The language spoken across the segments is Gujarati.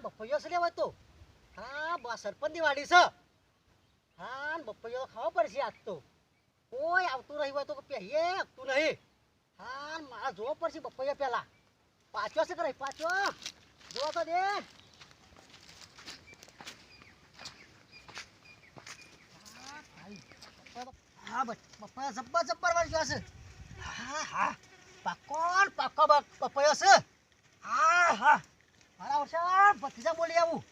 બપૈયો છે લેવા તો? હા સરપંચની વાડી છે. હા બપૈયો તો પડશે આજ તો. કોઈ આવતું નહીં હોય તો પહેરીએ આવતું નહીં. હા મારા જોવો પડશે બપૈયા પહેલા. પાછો છે કરે? પાછો. જોવો તો દે. હા, હા બપૈયા જબ્બર જબ્બર વાળી ગયો છે હા હા. પાકો ને પાકો બપૈયો છે હા હા. મારા વર્ષે ભત્રીજા બોલી આવું.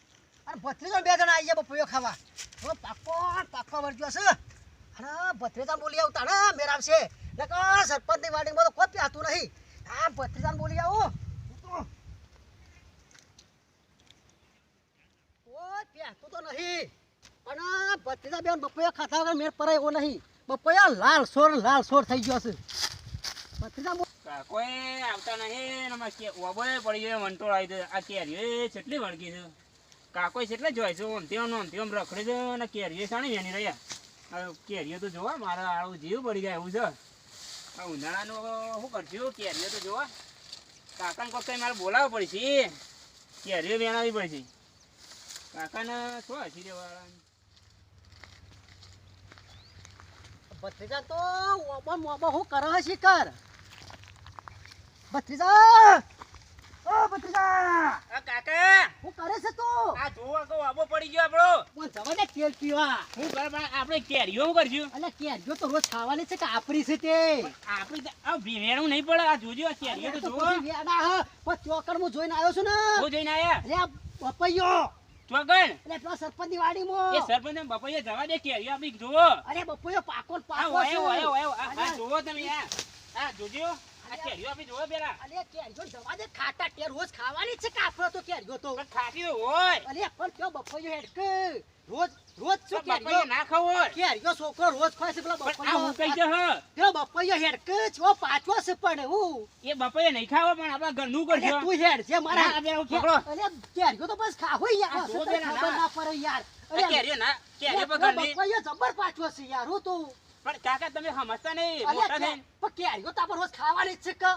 અને ભત્રીજો બે જણા આવી ગયા બપોયો ખાવા. હવે પાકો પાકો વળગ્યો છે અરે ભત્રીજા બોલી આવું તાણે મેર આવશે. નકર સરપંચની વાડીમાં તો કોઈ પ્યાતું નહીં. આ ભત્રીજાને બોલી આવું. પ્યાતું તો નહીં. પણ ભત્રીજા બેન બપોયા ખાતા વગર મેર પરાય એવો નહીં. બપોયા લાલ સોર લાલ સોર થઈ ગયો બોલ- કોઈ આવતા નહીં ને કે ઓબોય પડી ગયો, વંટોળ આવી ગયો. આ કેરીઓ કેટલી વળગી છે. કાકો કેટલે જોઈ છે ઓમ તેમ ઓમ રખડે છે અને કેરીઓ સાણી વેની રહ્યા. કેરીઓ તો જોવા, મારા આવું જીવ પડી જાય એવું છે. આ ઉનાળાનું શું કરજો કેરીઓ તો જોવા. કાકાને કોક કઈ મારે બોલાવવું પડશે. કેરીઓ વેણાવી પડશે. કાકાને શું હસી દેવા ભત્રીજા તો ઓબા મોબા હું કરે શિકર? ભત્રીજા! ઓ ભત્રીજા! કાકા! હું કરે છે તું? આ જોવા કહું આબો પડી ગયો આપણો. કોણ જવા દે પીવા. શું કરે આપણે કેરીઓ શું કરશું? અલે કેરીઓ તો રોજ ખાવાની છે કે આપણી છે તે? આપણે આ ભીવેણું નહીં પડે આ જોજો કેરીઓ તો તો જોવો પછી વેડા હ પછી ચોકડ હું જોઈને આવ્યો છું ને. હું જોઈને પપૈયો એટલે પેલા સરપંચની વાડીમાં. એ સરપંચ બપૈયા જવા દે કેરીઓ આપણી જોવો અરે બપૈયો પાકો ને પાકો આ જોવો તમે આ. આ જોજો. આ કેરીઓ આપણી જોવો પેલા. અરે કેરીઓ જવા દે ખાટા તે રોજ ખાવાની છે કે તો કેરીઓ તો. પણ હોય. અરે પણ પેલો બપૈયો હેડકે? રોજ રોજ શું કેરીઓ? ના ખાવો હોય. કેરીઓ છોકરો રોજ ખાય છે પેલા પણ હું કઈ છે હ પેલો બપૈયો હેડકે છો? પાછો છે પણ હું. એ બપૈયા નહીં ખાવા પણ આપણા ઘરનું અરે કરજો. તું હેડ જે મારા ના, બે હું પકડો. કેરીઓ તો બસ ખાવો યાર. આ તો બેના, ના. ના યાર. આ કેરીઓ ના કેરીઓ પણ ઘરની બપૈયો જબર પાછો છે યાર હું તું પણ કાકા તમે સમજતા નહીં? મોટા થઈને. પણ કેરીઓ તો આપણે રોજ ખાવાની જ છે કે?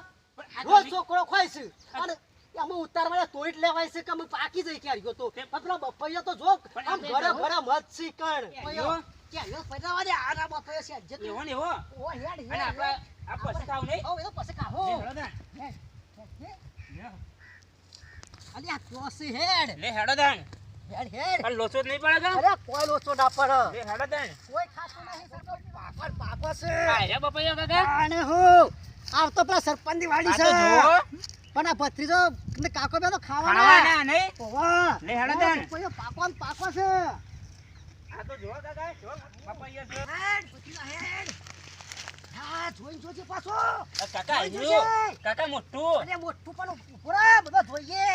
રોજ છોકરો ખાય છે. અને અમે ઉતારવા તોય જ લેવાય છે કે અમે પાકી જઈ કેરીઓ તો? પણ બપૈયા તો જો આમ ઘરે ઘરે મત છે કણ કેરીઓ? પહેરાવા દે આના બપૈયા છે. જે એવો ને એવો ઓ હેડ હેડ અને આપણે આ પછી ખાવ નહીં ઓ એ તો પછી લે હેડો તાણ. હેડ. લે. આ હેડ. લે હેડો. હેડ પણ લોચો નહીં પડે? અરે કોઈ લોચો ના પડે લે હેડો તાણ. કોઈ ખાતું નહીં સરપંચ પાપડ પાપો છે આ રે બપૈયો કાકા આને હું આવતો પેલા સરપંચની વાડી છે પણ આ ભત્રીજો ને કાકો બે તો ખાવાના ખાવાના નહીં ઓવા. લે હેડો આ તાણ. પાકો ને પાકો છે આ તો જુઓ કાકા જુઓ. બપૈયો છે. હેડ, ભત્રીજા, હેડ. હા, જોઈને જોજે પાછો. કાકા જોઈ કાકા મોટું અરે મોટું પણ ઊભો બધા જોઈએ.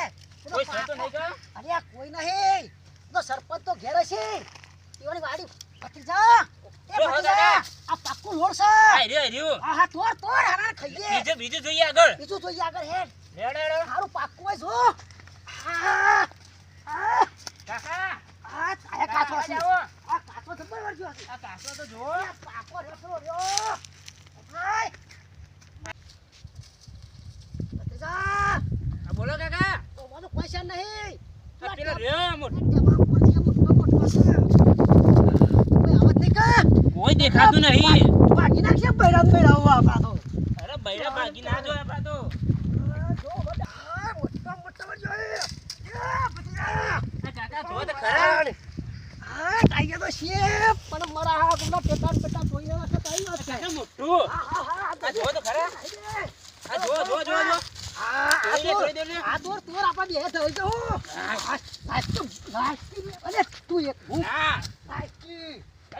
કોઈ છે તો નહીં કાં? અરે કોઈ નહીં તો સરપંચ તો ઘેર છે. તેઓની વાડી ભત્રીજા એ જો, ભત્રીજા. આ પાક્કું લોડ છે. આ રહ્યો, આ રહ્યો. હા હા તોડ તોડ હારા ખાઈએ. બીજું બીજું જોઈએ આગળ. બીજું જોઈએ આગળ હેડ. હેડો હેડો હારું પાક્કું હોય જો. હા હા કાકા. આ આ કાચો છે. આ કાચો જબર વળગ્યો આ કાચો તો જુઓ. પાકો રહ્યો. રહ્યો હાય. ભત્રીજા, બોલો કાકા. તો મને કોઈ છે નહીં. આ પેલો મોટો. ટેબલ ઉપર છે, મોટો મોટો છે. કોઈ દેખાતું નહીં બાકી નાખશે બૈરા બૈરા આપણા તો. અરે બૈરા બાકી ના જો આપણા તો આ જો બધા, મોટા મોટા જોઈએ. એ ભત્રીજા. આ કાકા જુઓ તો ખરા હા, ટાઈગર તો છે, પણ મારા આ ગુના ટેટાન પેટાન જોઈને નાખે તો આવી વાત છે. કાકા મોટું હા, હા, હા, આ જુઓ તો ખરા આ જુઓ જુઓ જુઓ જુઓ હા, આ દોર, તોર આપણે બે થઈ લાસ્ટ, અરે તું એક. હું?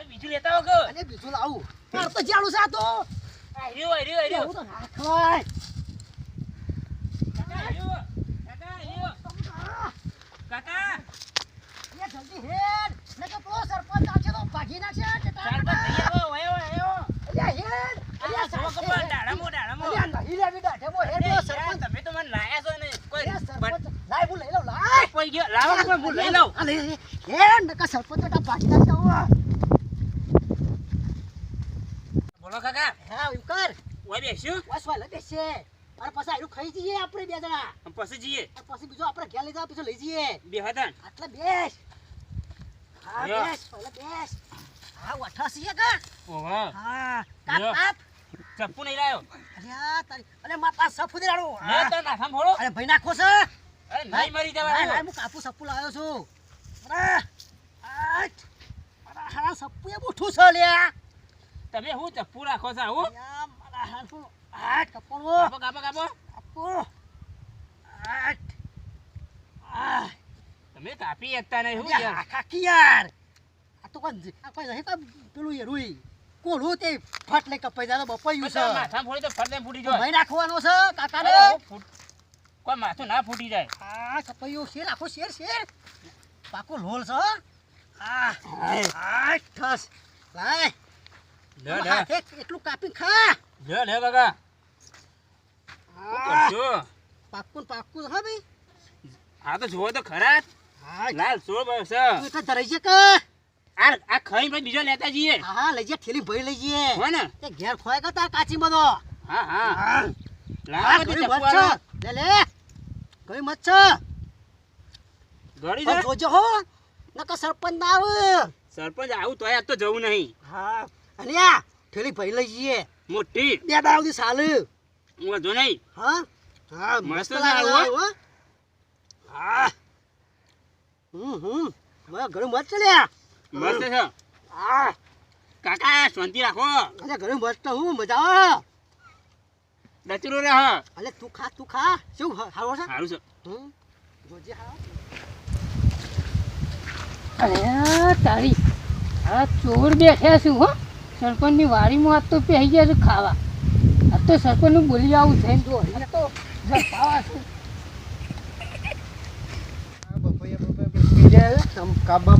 બીજું લેતા આવો અને બીજું લાવું. માર તો છે આ તો. તો કાકા એ જલ્દી હેડ નકર પેલો સરપંચ આવશે તો ભાગી નાખશે ટેટાન ચાલ પેટાન. બસ આવો આયો આયો અલ્યા હેડ આ અલ્યા જુઓ સાહેબ, કપા ડાળામો ડાળામો અલ્યા નહીં લેવી દાઢેમાં હેડ અરે પેલો યાર, સરપંચ તમે તો મને લાયા છો ને કોઈ અલ્યા બટ- સરપંચ લાય હું લઈ લઉં લાય કોઈ ગયો લાવો કોઈ હું તો નાખતા હો બોલો કાકા. હા એમ કર. ઓય બેસ્યું બસ વાલે બેસે. અને પછી આયરું ખાઈ જઈએ આપણે બે જણા. પછી જઈએ. પછી બીજો આપણે ઘેર લઈ જાવ પછી લઈ જઈએ. બે હતા. આટલે બેસ. હા યો. બેસ પહેલા બેસ. હા વઠા છીએ કા? ઓહો. હા કાપ કાપ ચપ્પુ નહીં લાયો. અલ્યા તારી અરે માતા સફુ તો નાખા અરે ભાઈ નાખો છે. અરે નહીં મરી લાય, હું કાપુ સપ્પુ લાવ્યો છું. અરે મારા હારા સપ્પુ એ બુઠું છે લ્યા. તમે હું ચપ્પુ રાખો છો આવું. મારા હારા આઠ કપડો કાપો કાપો કાપો. કાપો. આઠ તમે કાપી શકતા નહીં હું યાર. કાકી યાર આ તો કોઈ આ કોઈ નહીં કોઈ પેલું એ રૂઈ કોળું તે ફટ લઈ કપાઈ જાય બપાયું છે. માથા ફોડી તો ફૂટી તો જાય. ભાઈ નાખવાનો છે કાકાને. હું કોઈ માથું ના ફૂટી જાય. આ કપાયું શેર આખો શેર શેર. પાકો લોલ છો હો. ઠસ. લાય. એટલું કાપી ખા. લે લે કરજો પાક્કું ને હા ભાઈ. આ તો જોવો તો ખરા લાલ સોળ બસ તું તો ધરાઈ છે કે? આ આ ખાઈ પછી બીજો લેતા જઈએ. હા હા લઈ જઈએ ઠેલી ભરી લઈ જઈએ. હો ને? તે ઘેર ખોય કે તાર કાચી બધો? હા હા. હા. લાવો. લે લે. કઈ મત છે. ગળી જા. જોજો હો નકર સરપંચ ના આવે. સરપંચ આવું તોય આજ તો જવું નહીં. હા આ ઠેલી ભરી લઈ જઈએ. મોટી. બે દાડા સુધી હું વાંધો નહીં. હા? હા મસ્ત લાગે હો. હો. હમ હમ. મારા ઘરે મત ચલ્યા મસ્ત છે. હા. કાકા શાંતિ રાખો. અરે ઘરે મસ્ત હું મજા આવે. ડચરો રે હા. અલે તું ખા તું ખા. શું હારો છે હારું છે. હમ જોજે હા. તારી, આ ચોર બેઠ્યા છું હો. સરપંચની વાડીમાં આજ તો પહેરી ગયા છે ખાવા. આ તો સરપંચનું બોલી આવું થઈને જો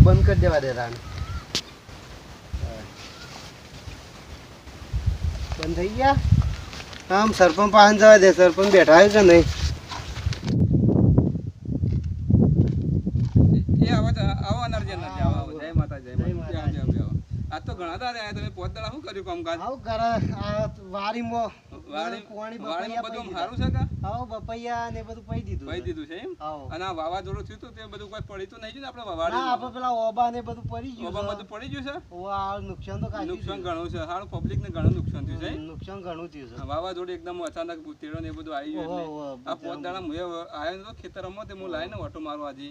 બંધ કરી દેવા દે રાન બંધ થઈ ગયા? આમ સરપંચ પાસે જવા દે. સરપંચ બેઠા છે કે નહીં એ આવો તો આવો અનરજી અનરજી આવો આવો જય માતા જય માતા જય આવો, આવો, આવો. આજ તો ઘણા દાડા આયા તમે દાડા કામકાજ? આવું કરે આ વારી બપૈયા બધું સારું છે કા? દીધા. પપૈયા બપૈયા ને બધું પઈ દીધું ભાઈ દીધું છે એમ? અને આ વાવાઝોડું થયું તો તે બધું કોઈ પડી તો નહીં ને આપણે ના આપણે પેલા ઓબા ને બધું પડી ગયું ઓબા બધું પડી ગયું છે? વા નુકસાન તો કાચું નુકસાન ઘણું છે. હાલ પબ્લિક ને ઘણું નુકસાન થયું છે નુકસાન ઘણું થયું છે. વાવાઝોડું એકદમ અચાનક તેડો ને એ બધું આવી ગયું એટલે આ પોત દાડા હું આવ્યો તો ખેતરમાં તે હું લાઈને ઓટો મારવા આજે.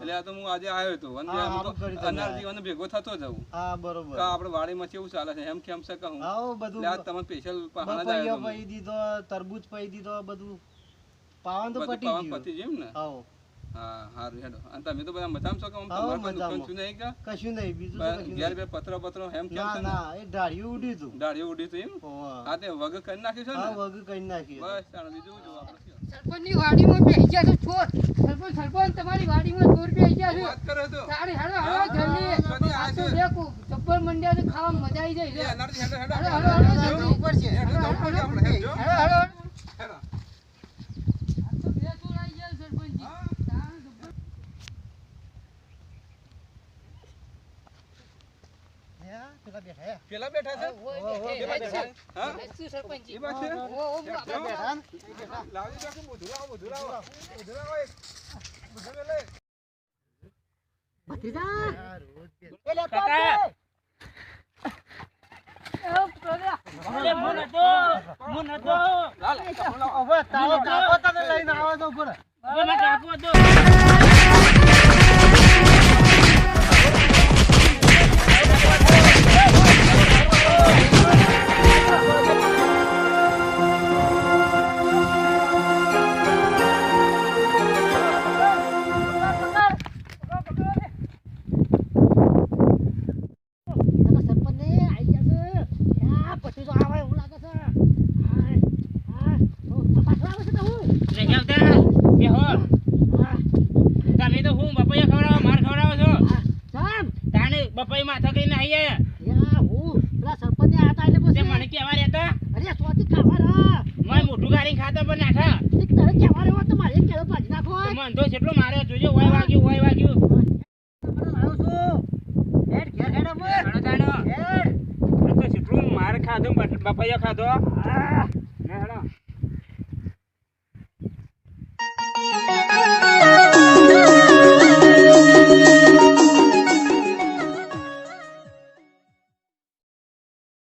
એટલે આ તો હું આજે આવ્યો હતો અને આમ તો કર્યું અને ભેગો થતો જવું હા બરોબર. કે આપણે વાડીમાં કેવું ચાલે છે એમ કેમ છે કહું હા? બધું એટલે આ તમને સ્પેશિયલ પહાણા જ આવ્યો દીધો તરબૂચ પઈ દીધો બધું પાવન તો બધું ગયું. પતી ગયું ને? આવો. હા હારું હેડો. અને તમે તો બધા મજામાં છો કે આમ? હાઓ, તમારે કોઈ નુકસાન મજામાં. થયું નહીં કે કશું નહીં બીજું કશું ઘેર બે પત્રો પત્રો એમ કેમ ના ના? એ ઢાળિયું ઉડ્યું હતું. દાઢીઓ ઉડી તો એમ? હા. તે વગર કરી નાખ્યું છે ને? વગર કરી નાખ્યું બસ તાણે બીજું જો સરપંચની વાડીમાં બેસી ગયા છે ચોર સરપંચ સરપંચ તમારી વાડીમાં ચોર બેસી ગયા છે. વાત કરો તો તારી હાલો હા, જલ્દી. જલ્દી આ તો દેખો. જબ્બર મંડ્યા ખાવા મજા આવી જાય છે. હેડો હેડો. હેડો. ઉપર હેડો, હેડો. હેડો. આ તો બે ચોર આવી ગયા છે સરપંચજી તાણ જબ્બર હે? પેલા બેઠા હે? પેલા બેઠા છે ઓય, બેઠા. હા બેઠું સરપંચજી એ વાત છે ઓ, ઓ, આપણે બેઠા બેઠા. લાવજો તો આખું બધું લાવો ઓય. બધું લે લે. ભત્રીજા લેતો કાકા. આવજે. ઓ, પ્રજા. અરે મુ નતો બપૈયા માથા કરીને આવી ગયા મારે ખાધું બાપૈયો ખાધો. હેડો.